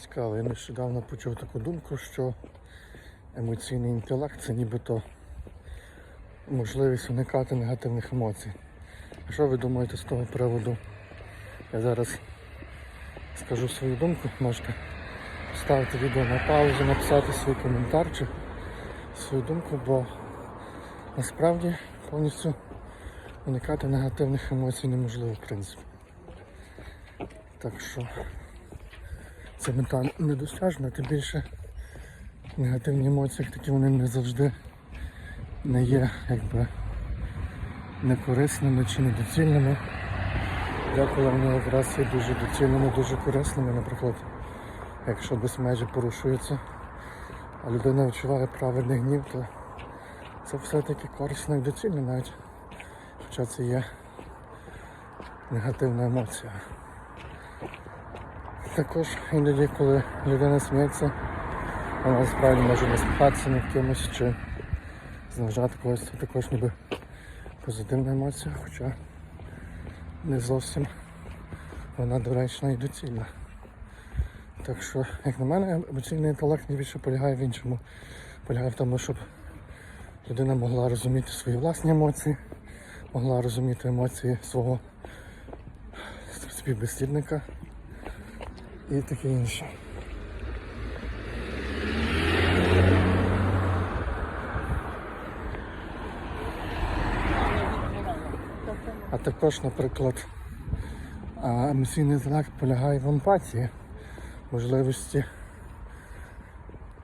Цікаво, я нещодавно почув таку думку, що емоційний інтелект це нібито можливість уникати негативних емоцій. А що ви думаєте з того приводу? Я зараз скажу свою думку, можете ставити відео на паузу, написати свій коментар чи свою думку, бо насправді повністю уникати негативних емоцій неможливо в принципі. Так що це мета недосяжна, тим більше негативні емоції, такі вони не завжди не є якби некорисними чи недоцільними. Деколи вони якраз є дуже доцільними, дуже корисними, наприклад, якщо десь межі порушуються, а людина відчуває правильний гнів, то це все-таки корисно і доцільно навіть. Хоча це є негативна емоція. Також іноді, коли людина сміється, вона насправді може насміхатися над кимось чи зневажати когось, це також ніби позитивна емоція, хоча не зовсім вона доречна і доцільна. Так що, як на мене, емоційний інтелект найбільше полягає в іншому. Полягає в тому, щоб людина могла розуміти свої власні емоції, могла розуміти емоції свого співбесідника і таке інше. А також, наприклад, емоційний інтелект полягає в емпатії, можливості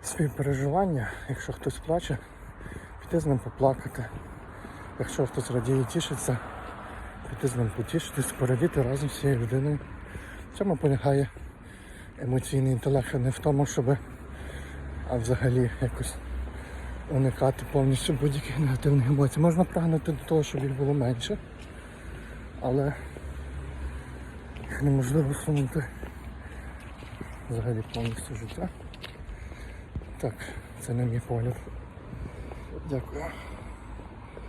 співпереживання, якщо хтось плаче, піти з ним поплакати. Якщо хтось радіє тішиться, піти з ним потішитись, порадіти разом з цією людиною. В цьому полягає емоційний інтелект, а не в тому, щоб а взагалі якось уникати повністю будь-яких негативних емоцій. Можна прагнути до того, щоб їх було менше, але їх неможливо усунути взагалі повністю життя. Так, це не мій погляд. Дякую.